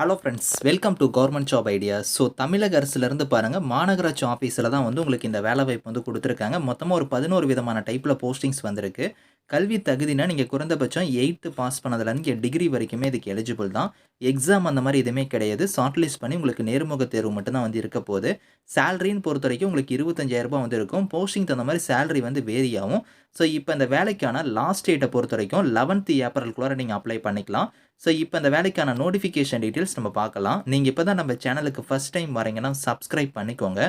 Hello friends welcome to government job idea so தமிழக அரசுலேருந்து பாருங்கள் மாநகராட்சி ஆஃபீஸில் தான் வந்து உங்களுக்கு இந்த வேலை வாய்ப்பு வந்து கொடுத்துருக்காங்க. மொத்தமாக ஒரு பதினோரு விதமான டைப்பில் போஸ்டிங்ஸ் வந்திருக்கு. கல்வி தகுதினா நீங்கள் குறைந்தபட்சம் எயித்து பாஸ் பண்ணதுலேருந்து இங்கே டிகிரி வரைக்குமே இதுக்கு எலிஜிபிள் தான். எக்ஸாம் அந்த மாதிரி எதுவுமே கிடையாது. ஷார்ட்லிஸ்ட் பண்ணி உங்களுக்கு நேர்முக தேர்வு மட்டும்தான் வந்து இருக்க போகுது. சேலரின்னு பொறுத்த வரைக்கும் உங்களுக்கு இருபத்தஞ்சாயிரம் ரூபாய் வந்து இருக்கும். போஸ்டிங் தகுந்த மாதிரி சேலரி வந்து வேரி ஆகும். ஸோ இப்போ இந்த வேலைக்கான லாஸ்ட் டேட்டை பொறுத்த வரைக்கும் லெவன்த்து ஏப்ரலுக்குள்ளார நீங்கள் அப்ளை பண்ணிக்கலாம். ஸோ இப்போ இந்த வேலைக்கான நோட்டிஃபிகேஷன் டீட்டெயில்ஸ் நம்ம பார்க்கலாம். நீங்கள் இப்போ தான் நம்ம சேனலுக்கு ஃபஸ்ட் டைம் வரீங்கன்னா சப்ஸ்கிரைப் பண்ணிக்கோங்க.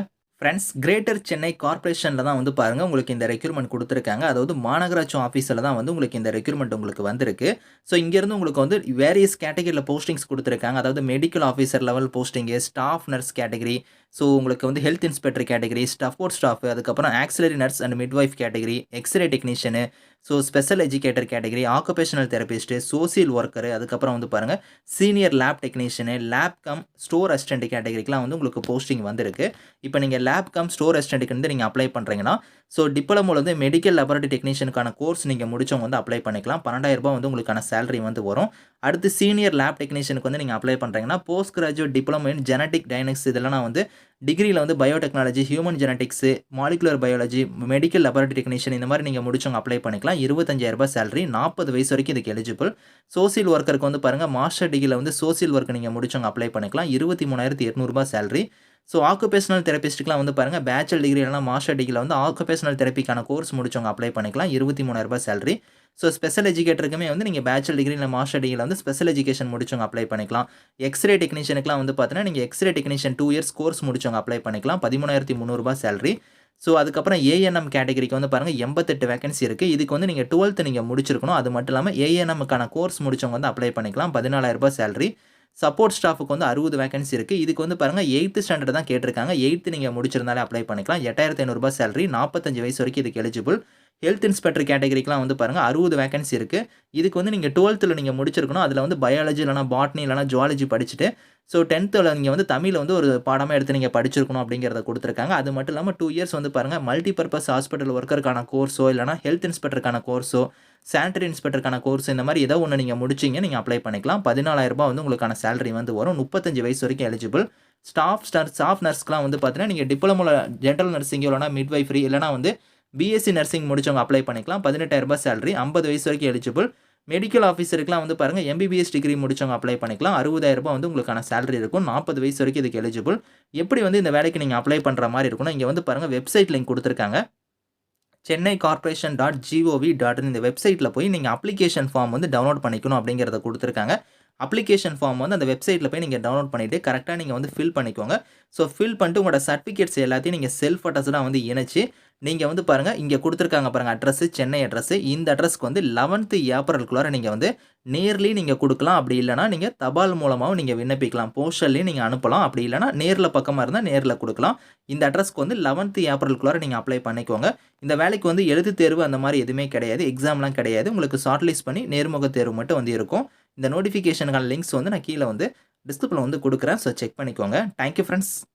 ஃப்ரெண்ட்ஸ் கிரேட்டர் சென்னை கார்ப்பரேஷனில் தான் வந்து பாருங்கள் உங்களுக்கு இந்த ரெக்யூர்மெண்ட் கொடுத்துருக்காங்க. அதாவது மாநகராட்சி ஆஃபீஸில் தான் வந்து உங்களுக்கு இந்த ரெக்யூர்மெண்ட் உங்களுக்கு வந்திருக்கு. ஸோ இங்கேருந்து உங்களுக்கு வந்து வேரியஸ் கேட்டகரியில் போஸ்டிங்ஸ் கொடுத்துருக்காங்க. அதாவது medical officer level posting staff nurse category so உங்களுக்கு வந்து ஹெல்த் இன்ஸ்பெக்டர் கேட்டகரி ஸ்டஃபோர்ட் ஸ்டாஃப் அதுக்கப்புறம் auxiliary nurse and midwife category x-ray technician so special educator category occupational therapist social worker அதுக்கப்புறம் வந்து பாருங்கள் senior lab technician lab cum store assistant கேட்டகரிக்கெலாம் வந்து உங்களுக்கு posting வந்திருக்கு. இப்போ நீங்கள் லேப் கம் ஸ்டோர் அசிஸ்டண்ட்டுக்கு வந்து நீங்கள் அப்ளை பண்ணுறீங்கன்னா ஸோ டிப்ளமோவில் வந்து மெடிக்கல் லெபரட்டரி டெக்னீஷியனுக்கான கோர்ஸ் நீங்கள் முடிச்சவங்க வந்து அப்ளை பண்ணிக்கலாம். பன்னெண்டாயிரம் ரூபாய் வந்து உங்களுக்கான சேலரி வந்து வரும். அடுத்து சீனியர் லேப் டெக்னீஷியனுக்கு வந்து நீங்கள் அப்ளை பண்ணுறீங்கன்னா post graduate diploma in genetic diagnostics இதெல்லாம் வந்து டிகிரியில் வந்து biotechnology human genetics molecular biology medical laboratory technician இந்த மாதிரி நீங்கள் முடிச்சவங்க அப்ளை பண்ணிக்கலாம். இருபத்தஞ்சாயிரரூபா சேலரி நாற்பது வயசு வரைக்கும் இதுக்கு எலிஜிபிள் சோசியல் ஒர்க்கருக்கு வந்து பாருங்கள் மாஸ்டர் டிகிரியில் வந்து சோசியல் ஒர்க் நீங்கள் முடிச்சவங்க அப்ளை பண்ணிக்கலாம். இருபத்தி மூணாயிரத்தி எட்நூறுபா சேலரி ஸோ ஆக்குபேஷனல் தெரப்பிஸ்ட்டுக்குலாம் வந்து பாருங்கள் பேச்சுலர் டிகிரி இல்லைனா மாஸ்டர் டிகிரியில் வந்து ஆக்குபேஷனல் தெரப்பிக்கான கோர்ஸ் முடிச்சவங்க அப்ளை பண்ணிக்கலாம். இருபத்தி மூணாயிரரூபா சேலரி ஸோ ஸ்பெஷல் எஜுகேட்டருக்குமே வந்து நீங்கள் பேச்சுலர் டிகிரி இல்லை மாஸ்டர் டிகிரியில் வந்து ஸ்பெஷல் எஜுகேஷன் முடிச்சவங்க அப்ளை பண்ணிக்கலாம். எக்ஸ்ரே டெக்னீஷியனுக்குலாம் வந்து பார்த்தீங்கன்னா நீங்கள் x-ray technician two years course முடிச்சவங்க அப்ளை பண்ணிக்கலாம். பதிமூணாயிரத்தி முந்நூறுபா சேலரி ஸோ அதுக்கப்புறம் ஏஎன்எம் கேட்டகரிக்கு வந்து பாருங்கள் எண்பத்தெட்டு வேகன்சி இருக்குது இதுக்கு வந்து நீங்கள் டுவெல்த்து நீங்கள் முடிச்சிருக்கணும். அது மட்டும் இல்லாமல் ஏஎன்எம்க்கான கோர்ஸ் முடிச்சவங்க வந்து அப்ளை பண்ணிக்கலாம். பதினாலாயிரரூபா சேலரி சப்போர்ட் ஸ்டாஃபுக்கு வந்து அறுபது வேகன்சி இருக்குது இதுக்கு வந்து பாருங்கள் எயித்து ஸ்டாண்டர்ட் தான் கேட்டிருக்காங்க. எயித்து நீங்கள் முடிச்சிருந்தாலே அப்ளை பண்ணிக்கலாம். எட்டாயிரத்தி ஐநூறுரூபா சேலரி நாற்பத்தஞ்சு வயசு வரைக்கும் இதுக்கு எலிஜிபிள் ஹெல்த் இன்ஸ்பெக்டர் கேட்டகரிக்கெலாம் வந்து பாருங்கள் அறுபது வேகன்சி இருக்குது இதுக்கு வந்து நீங்கள் டுவெல்த்தில் நீங்கள் முடிச்சிருக்கணும். அதில் வந்து பயாலஜி இல்லைனா பாட்னி இல்லைனா ஜுவாலஜி படிச்சுட்டு ஸோ டென்த்தில் நீங்கள் வந்து தமிழில் வந்து ஒரு பாடமாக எடுத்து நீங்கள் படிச்சிருக்கணும் அப்படிங்கிறத கொடுத்துருக்காங்க. அது மட்டும் இல்லாமல் டூ இயர்ஸ் வந்து பாருங்கள் மல்டி பர்பஸ் ஹாஸ்பிட்டல் ஒர்க்கருக்கான கோர்ஸோ இல்லைனா ஹெல்த் இன்ஸ்பெக்டருக்கான கோர்ஸோ சானிட்டரி இன்ஸ்பெக்டருக்கான கோர்ஸ் இந்த மாதிரி ஏதோ ஒன்று நீங்கள் முடிச்சிங்க நீங்கள் அப்ளை பண்ணிக்கலாம். பதினாலாயிரரூபா வந்து உங்களுக்கான சேலரி வந்து வரும். முப்பத்தஞ்சு வயசு வரைக்கும் எலிஜிபிள் ஸ்டாஃப் ஸ்டார் ஸ்டாஃப் நர்ஸ்க்குலாம் வந்து பார்த்தீங்கன்னா நீங்கள் டிப்ளமோவில் ஜென்ரல் நர்சிங் இல்லைனா மிட்வைஃப்ரி இல்லைனா வந்து பிஎஸ்சி நர்சிங் முடிச்சவங்க அப்ளை பண்ணிக்கலாம். பதினெட்டாயிரரூபா சேலரி ஐம்பது வயசு வரைக்கும் எலிஜிபிள் மெடிக்கல் ஆஃபீஸருக்குலாம் வந்து பாருங்கள் எம்பிபிஎஸ் டிகிரி முடிச்சவங்க அப்ளை பண்ணிக்கலாம். அறுபதாயிரரூபா வந்து உங்களுக்கான சேலரி இருக்கும். நாற்பது வயசு வரைக்கும் இதுக்கு எலிஜிபிள் எப்படி வந்து இந்த வேலைக்கு நீங்கள் அப்ளை பண்ணுற மாதிரி இருக்கணும் இங்கே வந்து பாருங்கள் வெப்சைட் லிங்க் கொடுத்துருக்காங்க. Chennai corporation dot G O V dot இந்த வெப்சைட்டில் போய் நீங்கள் அப்ளிகேஷன் ஃபார்ம் வந்து டவுன்லோட் பண்ணிக்கணும் அப்படிங்கிறத கொடுத்துருக்காங்க. அப்ளிகேஷன் ஃபார்ம் வந்து அந்த வெப்சைட்டில் போய் நீங்கள் டவுன்லோட் பண்ணிவிட்டு கரெக்டாக நீங்கள் வந்து ஃபில் பண்ணிக்கோங்க. ஸோ ஃபில் பண்ணிட்டு உங்களோட சர்டிஃபிகேட்ஸ் எல்லாத்தையும் நீங்கள் செல்ஃப் அட்ரஸ்லாம் வந்து இணைச்சி நீங்கள் வந்து பாருங்கள் இங்கே கொடுத்துருக்காங்க பாருங்கள் அட்ரஸ் சென்னை அட்ரஸ் இந்த அட்ரஸ்க்கு வந்து லெவன்த்து ஏப்ரலுக்குள்ளார நீங்கள் வந்து நேர்லேயும் நீங்கள் கொடுக்கலாம். அப்படி இல்லைனா நீங்கள் தபால் மூலமாகவும் நீங்கள் விண்ணப்பிக்கலாம். போஸ்டல்லையும் நீங்கள் அனுப்பலாம். அப்படி இல்லைனா நேரில் பக்கமாக இருந்தால் நேரில் கொடுக்கலாம். இந்த அட்ரஸ்க்கு வந்து லெவன்த்து ஏப்ரலுக்குள்ளார நீங்கள் அப்ளை பண்ணிக்கோங்க. இந்த வேலைக்கு வந்து எழுத்து தேர்வு அந்த மாதிரி எதுவுமே கிடையாது. எக்ஸாம்லாம் கிடையாது. உங்களுக்கு ஷார்ட் லிஸ்ட் பண்ணி நேர்முக தேர்வு மட்டும் வந்து இருக்கும். இந்த நோட்டிஃபிகேஷனுக்கான லிங்க்ஸ் வந்து நான் கீழே வந்து டிஸ்கிரிப்ஷனில் வந்து கொடுக்குறேன். ஸோ செக் பண்ணிக்கோங்க. Thank you friends